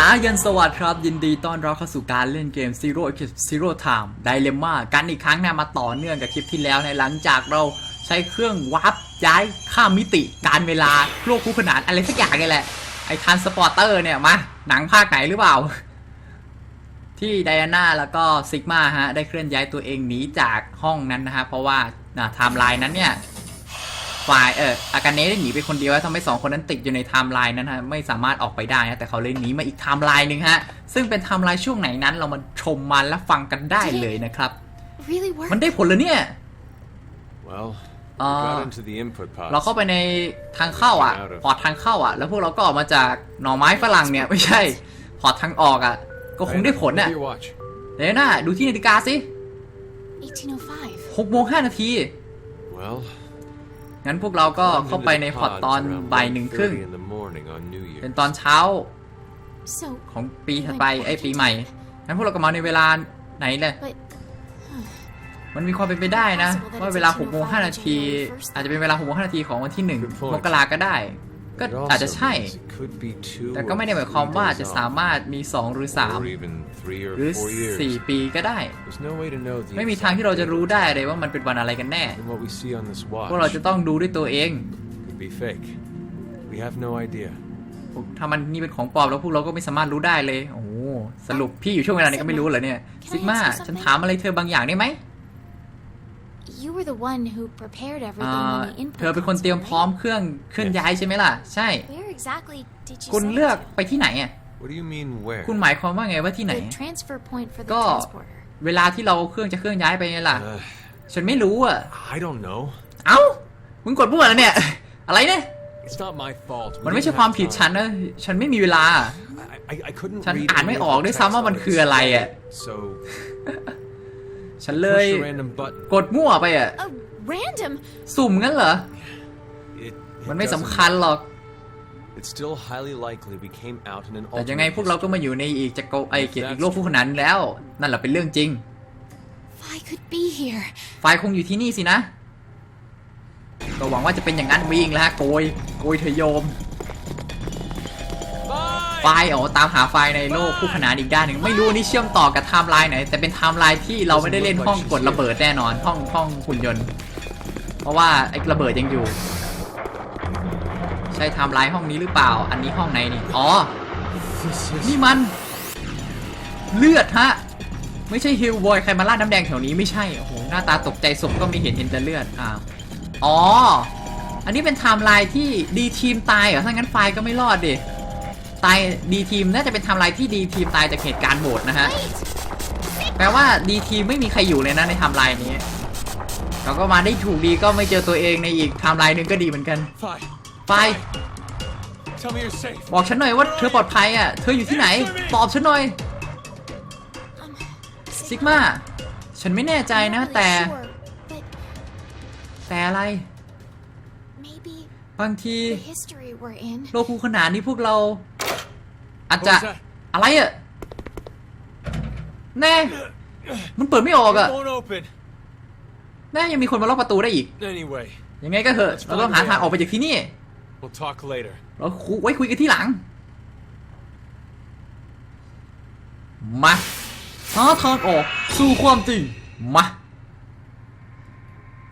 สายันสวัสดีครับ ยินดีต้อนรับเข้าสู่การเล่นเกม Zero Zero Time Dilemma กันอีกครั้งนะมาต่อเนื่องกับคลิปที่แล้วในหลังจากเราใช้เครื่องวาร์ปย้ายข้ามมิติ การเวลาโลกคู่ขนานอะไรสักอย่างนี่แหละ ไอทันสปอร์เตอร์เนี่ยมา หนังภาคไหนหรือเปล่า ที่ไดอาน่าแล้วก็ซิกมาฮะ ได้เคลื่อนย้ายตัวเองหนีจากห้องนั้นนะฮะ เพราะว่าไทม์ไลน์นั้นเนี่ย ฝ่ายเอออากาเนะได้หนีไปคนเดียวแล้วทำให้สองคนนั้นติดอยู่ในไทม์ไลน์นั้นฮะไม่สามารถออกไปได้นะแต่เขาเลยหนีมาอีกไทม์ไลน์หนึ่งฮะซึ่งเป็นไทม์ไลน์ช่วงไหนนั้น เรามาชมมันและฟังกันได้เลยนะครับ Really มัน worked? ได้ผลเลยเนี่ย Well, Uh, we got into the input pods. เราเข้าไปในทางเข้าอะพอร์ตทางเข้าอะ แล้วพวกเราก็ออกมาจากหน่อไม้ฝรั่งเนี่ยไม่ใช่พอร์ตทางออกอะ ก็คงได้ผล Look น่ะ at your watch. เดี๋ยวนะดูที่นาฬิกาสิ 1805. หกโมงห้านาที Well, งั้นพวกเราก็ climbed เข้า into ไป the ในพอร์ต pods ตอน around บ่ายหนึ่งครึ่ง1:30 in the morning on New เป็น Year. ตอนเช้า So, ของปีถัดไปไอ้ยปีใหม่ งั้นพวกเราก็มาในเวลาไหนเลย but มันมีความเป็นไปได้นะ ว่าเวลา6โมง5นาที อาจจะเป็นเวลา6โมง5นาทีของวันที่ Good 1 point. มกราก็ได้ ก็ It also อาจจะใช่ means it could be two แต่ก็ or ไม่ได้หมายความ three ว่า days จะ off, สามารถมี 2 หรือ or even three 3 or หรือ four years. 4ปีก็ได้ There's no way to know the ไม่มีทางที่เราจะ exact รู้ date ได้เลยว่ามันเป็นวันอะไรกันแน่ than what we see on this พวกเรา watch. จะต้องดูด้วยตัวเอง Could be fake. We have no idea. ถ้ามันนี่เป็นของปลอมแล้วพวกเราก็ไม่สามารถรู้ได้เลย โอ้โหสรุปพี่อยู่ช่วงเวลานี้ก็ไม่รู้เหรอเนี่ยซิกมาฉันถามอะไรเธอบางอย่างได้ไหม you were the one who prepared อ่า everything in the input เธอเป็นคนเตรียมพร้อมเครื่องเคลื่อนย้ายใช่ไหมล่ะ ใช่ pods. Where exactly did you คุณ send เลือก it to? ไปที่ไหนอะ What do you mean where? คุณหมายความว่าไงว่าที่ไหน The transfer point for the ก็ transporter. เวลาที่เราเครื่องจะเคลื่อนย้ายไปไงล่ะ Uh, ฉันไม่รู้อะ I don't know. เอ้า มึงกดมั่วแล้วเนี่ย อะไรเนี่ย It's not my fault. We มันไม่ใช่ didn't ความ have ผิด time. ฉันนะ ฉันไม่มีเวลา I, I, I couldn't ฉัน read อ่านไม่ any อ of อก the ด้วย text ซ้ำว่ามัน on คืออะไรอะ display, So ฉันเลย push a random button. กดมั่วไปอะ A random. สุ่มงั้นเหรอ It, it มันไม่ doesn't สำคัญหรอก It's still highly likely we came out in an แต่ยังไง alternate พวกเราก็มาอยู่ในอีกจักรไอเกียรติอีกโลกคู่ขนานแล้ว นั่นแหละเป็นเรื่องจริง I could be here. ไฟล์คงอยู่ที่นี่สินะ ก็หวังว่าจะเป็นอย่างนั้นวิ่งแล้วฮะโกย โกยเถอะโยมไฟล์อ๋อตามหาไฟล์ในโลกคู่ขนานอีกด้านหนึ่งไม่รู้นี่เชื่อมต่อกับไทม์ไลน์ไหน แต่เป็นไทม์ไลน์ที่เราไม่ได้เล่นห้องกดระเบิดแน่นอนห้องห้องหุ่นยนต์ เพราะว่าไอ้ระเบิดยังอยู่ ใช่ไทม์ไลน์ห้องนี้หรือเปล่า อันนี้ห้องไหนนี่อ๋อนี่มัน เลือดฮะไม่ใช่ฮิลบอยใครมาลาดน้ำแดงแถวนี้ไม่ใช่โอ้โหหน้าตาตกใจศพก็ไม่เห็นเห็นแต่เลือดอ่าอ๋ออันนี้เป็นไทม์ไลน์ที่ดีทีมตายเหรอถ้างั้นไฟก็ไม่รอดดิ ตายดีทีมน่าจะเป็นไทม์ไลน์ที่ดีทีมตายจากเหตุการณ์โหวตนะฮะ แปลว่าดีทีมไม่มีใครอยู่เลยนะในไทม์ไลน์นี้ เราก็มาได้ถูกดีก็ไม่เจอตัวเองในอีกไทม์ไลน์หนึ่งก็ดีเหมือนกัน fine. ไฟล์ Tell me you're safe. บอกฉันหน่อยว่าเธอปลอดภัยอะ เธออยู่ที่ไหน ตอบฉันหน่อย Um, ซิกมา ฉันไม่แน่ใจ I'm นะ not really แต่ sure, but แต่อะไร maybe บางที the history we're in. โลกคู่ขนานนี้พวกเรา อาจจะ What was that? อะไรอะแน่ มันเปิดไม่ออก It อะ won't open. แน่ยังมีคนมาล็อกประตูได้อีก Anyway, ยังไงก็เถอะ เราต้องหาทางออกไปจากที่นี่ we'll talk later. เราคุไว้คุยกันที่หลัง มาหาทางออกสู่ความจริง มา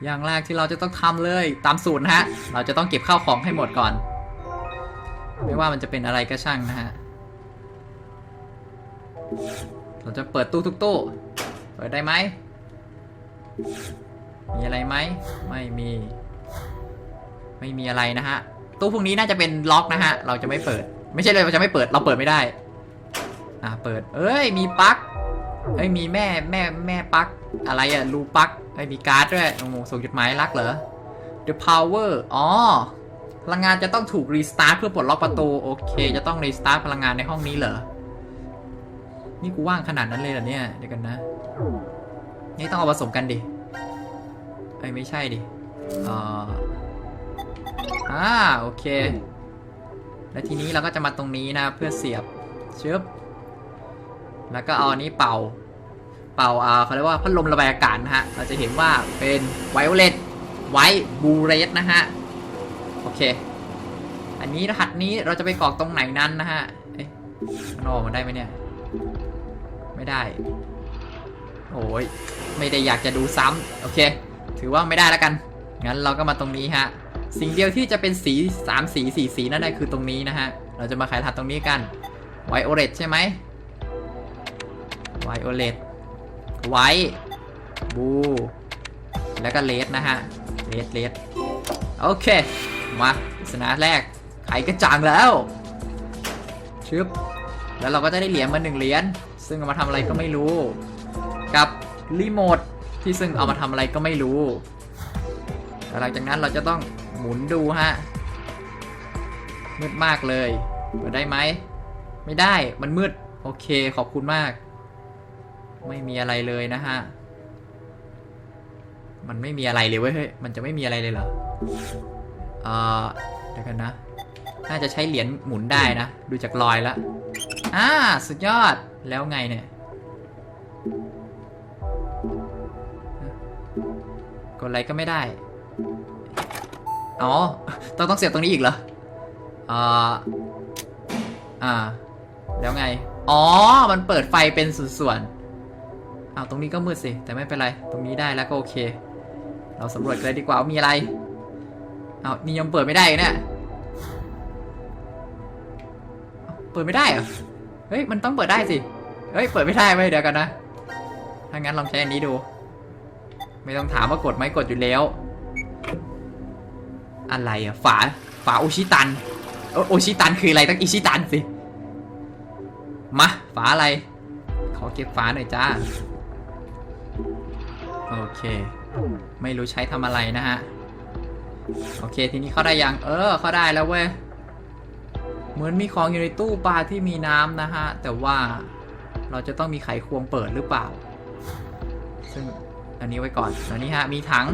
อย่างแรกที่เราจะต้องทำเลยตามสูตรนะฮะ เราจะต้องเก็บข้าวของให้หมดก่อน ไม่ว่ามันจะเป็นอะไรก็ช่างนะฮะ เราจะเปิดตู้ทุกตู้ เปิดได้ไหม มีอะไรไหม ไม่มี ไม่มีอะไรนะฮะ ตู้พวกนี้น่าจะเป็นล็อกนะฮะ เราจะไม่เปิด ไม่ใช่เลยเราจะไม่เปิด เราเปิดไม่ได้ อ่าเปิด เอ้ย มีปลั๊ก เอ้ย มีแม่ แม่ แม่ปลั๊ก อะไรอะรูปลั๊ก เอ้ย มีการ์ดด้วยโอ้โหส่งจดหมายรักเหรอ The power อ๋อพลังงานจะต้องถูกรีสตาร์ทเพื่อปลดล็อกประตู โอเค จะต้องรีสตาร์ทพลังงานในห้องนี้เหรอ นี่กูว่างขนาดนั้นเลยเหรอเนี่ย เดี๋ยวกันนะ นี่ต้องเอาผสมกันดิเอ้ไม่ใช่ดิอ่าโอเค แล้วทีนี้เราก็จะมาตรงนี้นะ เพื่อเสียบชึบแล้วก็เอาอันนี้เป่า เป่าอ่าเขาเรียกว่าพัดลมระบายอากาศนะฮะ เราจะเห็นว่าเป็นไวโอเลตไวบูเรสนะฮะ โอเค อันนี้รหัสนี้เราจะไปกรอกตรงไหนนั้นนะฮะ เอ๊ะนอกมาได้ไหมเนี่ย ไม่ได้ โอ้ยไม่ได้อยากจะดูซ้ำโอเค ถือว่าไม่ได้แล้วกัน งั้นเราก็มาตรงนี้ฮะ สิ่งเดียวที่จะเป็นสีสามสีสีสีนั่นแหละคือตรงนี้นะฮะ เราจะมาขายถัดตรงนี้กันไวโอเลตใช่ไหมไวโอเลตไวบู แล้วก็เลดนะฮะ เลดเลดโอเค มาปริศนาแรก ไขกระจ่างแล้วชึบ แล้วเราก็จะได้เหรียญมาหนึ่งเหรียญซึ่งเอามาทำอะไรก็ไม่รู้ กับรีโมทที่ซึ่งเอามาทำอะไรก็ไม่รู้หลังจากนั้นเราจะต้องหมุนดูฮะมืดมากเลยเปิดได้ไหมไม่ได้มันมืดโอเคขอบคุณมาก ไม่มีอะไรเลยนะฮะมันไม่มีอะไรเลยเว้ยเฮ้ยมันจะไม่มีอะไรเลยเหรอเอ่อเดี๋ยวกันนะ น่าจะใช้เหรียญหมุนได้นะ ดูจากรอยแล้ว อ่า สุดยอด แล้วไงเนี่ย กดอะไรก็ไม่ได้ อ๋อ ต้องต้องเสียบตรงนี้อีกเหรอ อ่า อ่า แล้วไง อ๋อ มันเปิดไฟเป็นส่วนๆอาตรงนี้ก็มืดสิ แต่ไม่เป็นไร ตรงนี้ได้แล้วก็โอเค เราสำรวจกันเลยดีกว่าว่ามีอะไรอ้าวนี่ยังเปิดไม่ได้เนี่ย เปิดไม่ได้เหรอเฮ้ย มันต้องเปิดได้สิ เฮ้ย เปิดไม่ได้เว้ยเดี๋ยวกันนะ ถ้างั้นลองใช้อันนี้ดู ไม่ต้องถามว่ากดไหมกดอยู่แล้ว อะไรอะฝา ฝาโอชิตันโอโอชิตันคืออะไรต้องอิชิตันสิ มา ฝาอะไร ขอเก็บฝาหน่อยจ้า โอเค ไม่รู้ใช้ทำอะไรนะฮะ โอเค ทีนี้เข้าได้ยัง เออ เข้าได้แล้วเว้ย เหมือนมีของอยู่ในตู้ปลาที่มีน้ำนะฮะ แต่ว่าเราจะต้องมีไขควงเปิดหรือเปล่า ซึ่งอันนี้ไว้ก่อนอันนี้ฮะ มีถัง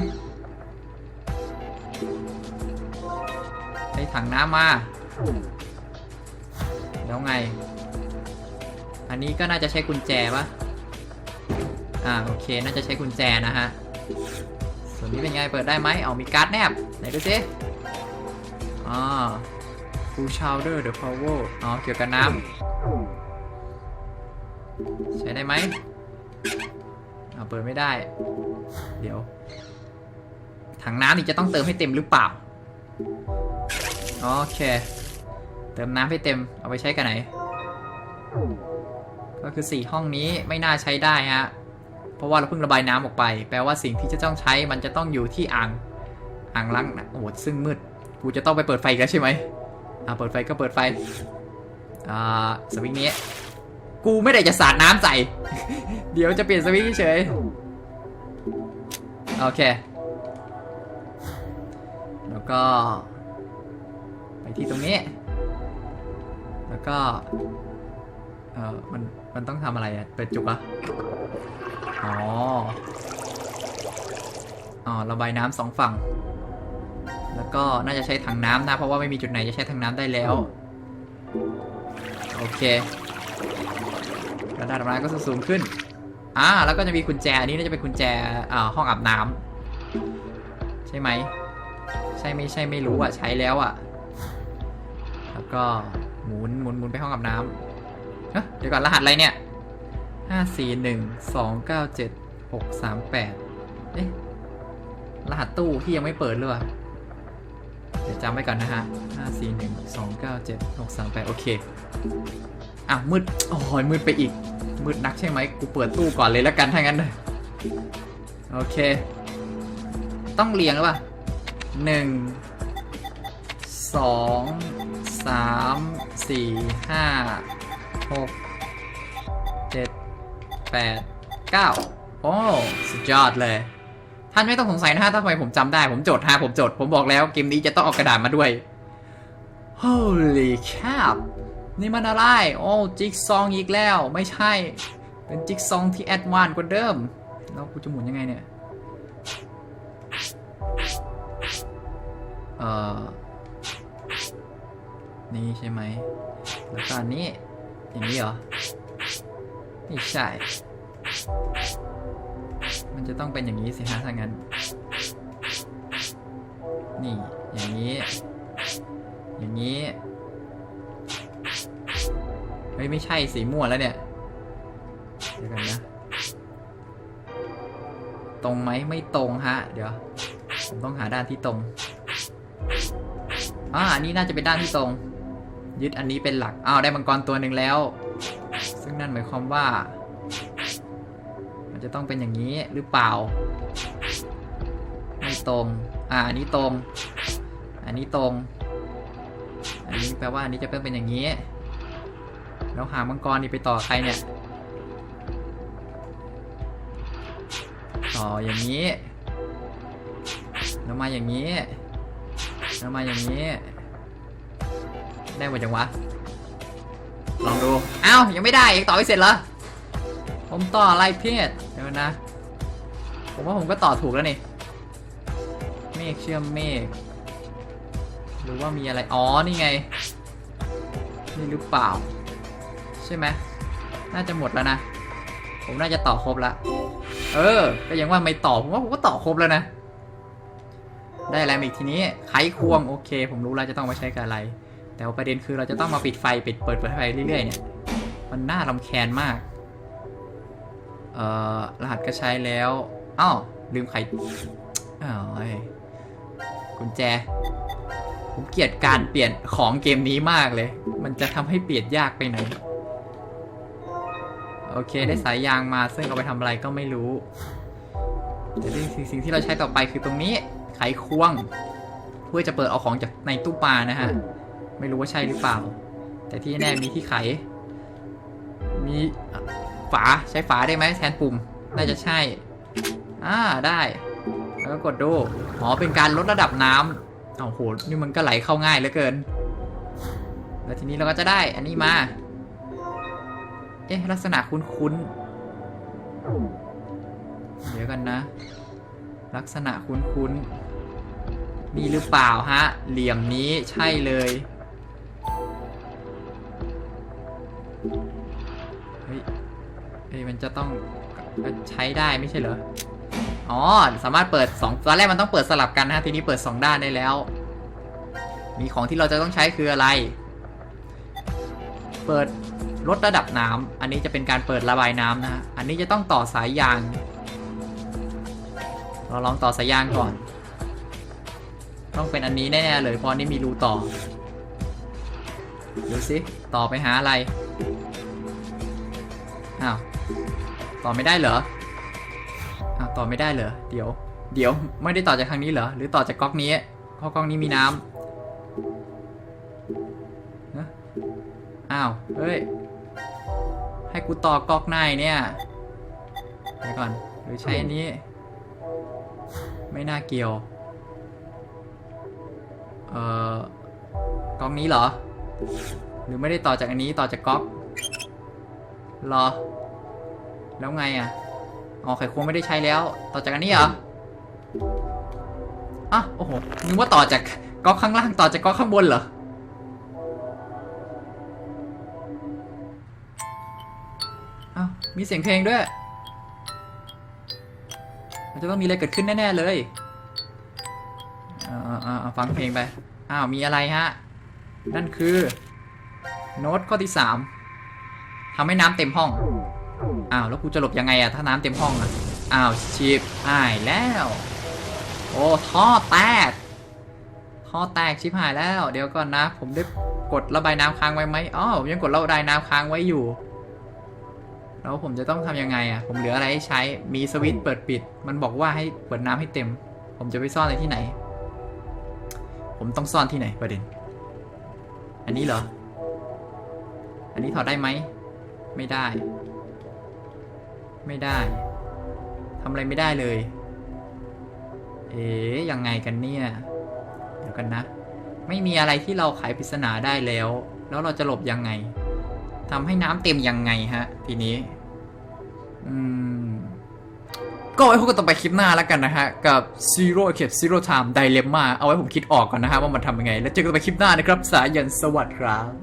ได้ถังน้ำมา แล้วไง อันนี้ก็น่าจะใช้กุญแจปะอ่าโอเค น่าจะใช้กุญแจนะฮะ ส่วนนี้เป็นไง เปิดได้ไหมเอามีการ์ดแนบ ไหนดูสิอ่า Full Shoulder the Power อ๋อเกี่ยวกับน้ำใช้ได้ไหมเอาเปิดไม่ได้ เดี๋ยว ถังน้ำนี่จะต้องเติมให้เต็มหรือเปล่า โอเค เติมน้ำให้เต็ม เอาไปใช้กันไหน ก็คือสี่ห้องนี้ไม่น่าใช้ได้ฮะ เพราะว่าเราเพิ่งระบายน้ำออกไป แปลว่าสิ่งที่จะต้องใช้มันจะต้องอยู่ที่อ่าง อ่างล้างนะโอ้โหซึ่งมืด กูจะต้องไปเปิดไฟกแล้วใช่ไหม อ่าเปิดไฟก็เปิดไฟ อ่าสวิงนี้ กูไม่ได้จะสาดน้ำใส่ เดี๋ยวจะเปลี่ยนสวิงเฉย โอเค แล้วก็ ไปที่ตรงนี้ แล้วก็ เออมัน มันต้องทำอะไรอะเปิดจุกอะอ๋อ อ๋อ ระบายน้ำสองฝั่ง แล้วก็น่าจะใช้ถังน้ำนะ เพราะว่าไม่มีจุดไหนจะใช้ถังน้ำได้แล้ว โอเคระดับน้ำก็สูงขึ้น อ่า แล้วก็จะมีกุญแจอันนี้น่าจะเป็นกุญแจอ่าห้องอาบน้ำใช่ไหม ใช่ไม่ใช่ไม่รู้อะ ใช้แล้วอะ แล้วก็หมุนหมุนหมุนไปห้องอาบน้ำเอ้ยเดี๋ยวก่อนรหัสอะไรเนี่ยห้าสี่หนึ่งสองเก้าเจ็ดหกสามแปดเอ๊ะรหัสตู้ที่ยังไม่เปิดเลยว่ะ เดี๋ยวจำไว้ก่อนนะฮะห้าสี่หนึ่งสองเก้าเจ็ดหกสามแปดโอเคอ้าวมืดโอ้ยมืดไปอีก มืดนักใช่ไหมกูเปิดตู้ก่อนเลยแล้วกันถ้างั้นเลยโอเค ต้องเรียงหรือเปล่าหนึ่งสองสามสี่ห้าหกเจ็ดแปดเก้าโอ้สุดยอดเลย ท่านไม่ต้องสงสัยนะฮะทำไมผมจำได้ ผมจดฮะผมจด ผมบอกแล้วเกมนี้จะต้องเอากระดาษมาด้วย Holy cap นี่มันอะไร โอ้จิ๊กซองอีกแล้ว ไม่ใช่ เป็นจิ๊กซองที่แอดวานกว่าเดิม แล้วกูจะหมุนยังไงเนี่ย เอ่อ นี่ใช่ไหม แล้วก็อันนี้อย่างนี้เหรอ ไม่ใช่ มันจะต้องเป็นอย่างนี้สิฮะถ้างั้น นี่ อย่างนี้ อย่างนี้ เฮ้ย ไม่ใช่สีม่วงแล้วเนี่ย เดี๋ยวกันนะ ตรงไหมไม่ตรงฮะ เดี๋ยว ผมต้องหาด้านที่ตรง อ่าอันนี้น่าจะเป็นด้านที่ตรง ยึดอันนี้เป็นหลัก อ้าว ได้มังกรตัวหนึ่งแล้ว ซึ่งนั่นหมายความว่า มันจะต้องเป็นอย่างนี้หรือเปล่า ไม่ตรง อ่าอันนี้ตรง อันนี้ตรง อันนี้แปลว่าอันนี้จะต้องเป็นอย่างนี้ แล้วหามังกรนี่ไปต่อใครเนี่ย ต่ออย่างนี้ แล้วมาอย่างนี้ แล้วมาอย่างนี้ ได้หมดจังวะ ลองดูอ้าวยังไม่ได้ยังต่อไม่เสร็จเหรอผมต่ออะไรเพศ เดี๋ยวนะ ผมว่าผมก็ต่อถูกแล้วนี่ เมฆเชื่อมเมฆ หรือว่ามีอะไร อ๋อ นี่ไง นี่หรือเปล่า ใช่ไหม น่าจะหมดแล้วนะ ผมน่าจะต่อครบละ เออ ก็ยังว่าไม่ต่อ ผมว่าผมก็ต่อครบแล้วนะ ได้อะไรมาอีกทีนี้ไขควง โอเค ผมรู้แล้วจะต้องมาใช้กับอะไร แต่ประเด็นคือเราจะต้องมาปิดไฟ ปิดเปิดเปิดไฟเรื่อยๆเนี่ย มันน่ารำแคญมาก เอ่อรหัสก็ใช้แล้วอ้าวลืมไขอ้าวเอ้ยกุญแจ ผมเกลียดการเปลี่ยนของเกมนี้มากเลย มันจะทำให้เปลี่ยนยากไปไหน โอเคได้สายยางมาซึ่งเอาไปทำอะไรก็ไม่รู้แต่สิ่งสิ่งที่เราใช้ต่อไปคือตรงนี้ ไขควง เพื่อจะเปิดเอาของจากในตู้ปลานะฮะ ไม่รู้ว่าใช่หรือเปล่า แต่ที่แน่มีที่ไข มี ฝาใช้ฝาได้ไหมแทนปุ่ม น่าจะใช่ อ่าได้ แล้วก็กดดู อ๋อ เป็นการลดระดับน้ำโอ้โห นี่มันก็ไหลเข้าง่ายเหลือเกิน แล้วทีนี้เราก็จะได้อันนี้มา เอ๊ะ ลักษณะคุ้นๆ เดี๋ยวกันนะ ลักษณะคุ้นๆนี่หรือเปล่าฮะ เหลี่ยมนี้ใช่เลย จะต้องใช้ได้ไม่ใช่เหรอ อ๋อ สามารถเปิด 2 ตอนแรกมันต้องเปิดสลับกันนะทีนี้เปิด 2 ด้านได้แล้ว มีของที่เราจะต้องใช้คืออะไร เปิดลดระดับน้ำอันนี้จะเป็นการเปิดระบายน้ำนะอันนี้จะต้องต่อสายยาง เราลองต่อสายยางก่อน ต้องเป็นอันนี้แน่ๆเลยเพราะนนี้มีรูต่อ ดูสิ ต่อไปหาอะไร ต่อไม่ได้เหรออ้าวต่อไม่ได้เหรอ เดี๋ยว เดี๋ยวไม่ได้ต่อจากทางนี้เหรอ หรือต่อจากก๊อกนี้เพราะก๊อกนี้มีน้ำนะอ้าว เฮ้ย ให้กูต่อก๊อกในเนี่ยเดี๋ยวก่อน หรือใช้อันนี้ ไม่น่าเกี่ยว เอ่อก๊อกนี้เหรอ หรือไม่ได้ต่อจากอันนี้ต่อจากก๊อกรอ แล้วไงอะ อ๋อไขควงไม่ได้ใช้แล้ว ต่อจากอันนี้เหรออะโอ้โหนึกว่าต่อจากก๊อกข้างล่างต่อจากก๊อกข้างบนเหรอ อ้าว มีเสียงเพลงด้วย มันจะต้องมีอะไรเกิดขึ้นแน่ ๆ เลยอ่าอ่าอ่าฟังเพลงไป อ้าว มีอะไรฮะ นั่นคือ โน้ตข้อที่สามทำให้น้ำเต็มห้อง อ้าวแล้วกูจะหลบยังไงอะถ้าน้ำเต็มห้องอะอ้าวชิปหายแล้ว โอ้ท่อแตกท่อแตกชิปหายแล้ว เดี๋ยวก่อนนะ ผมได้กดระบายน้ำค้างไว้ไหมอ๋อผมยังกดระบายน้ำค้างไว้อยู่ แล้วผมจะต้องทำยังไงอะผมเหลืออะไรให้ใช้มีสวิตช์เปิดปิด มันบอกว่าให้เปิดน้ำให้เต็ม ผมจะไปซ่อนอะไรที่ไหน ผมต้องซ่อนที่ไหนประเด็น อันนี้เหรอ อันนี้ถอดได้ไหม ไม่ได้ ไม่ได้ทำอะไรไม่ได้เลย เอ๊ยยังไงกันเนี่ย เดี๋ยวกันนะ ไม่มีอะไรที่เราไขปริศนาได้แล้ว แล้วเราจะหลบยังไงทำให้น้ำเต็มยังไงฮะ ทีนี้ อืม ก็ไว้พบกันต่อไปคลิปหน้าแล้วกันนะฮะ กับ Zero Escape Zero Time Dilemma เอาไว้ผมคิดออกก่อนนะฮะว่ามันทำยังไง แล้วเจอกันต่อไปคลิปหน้านะครับ สายันสวัสดีครับ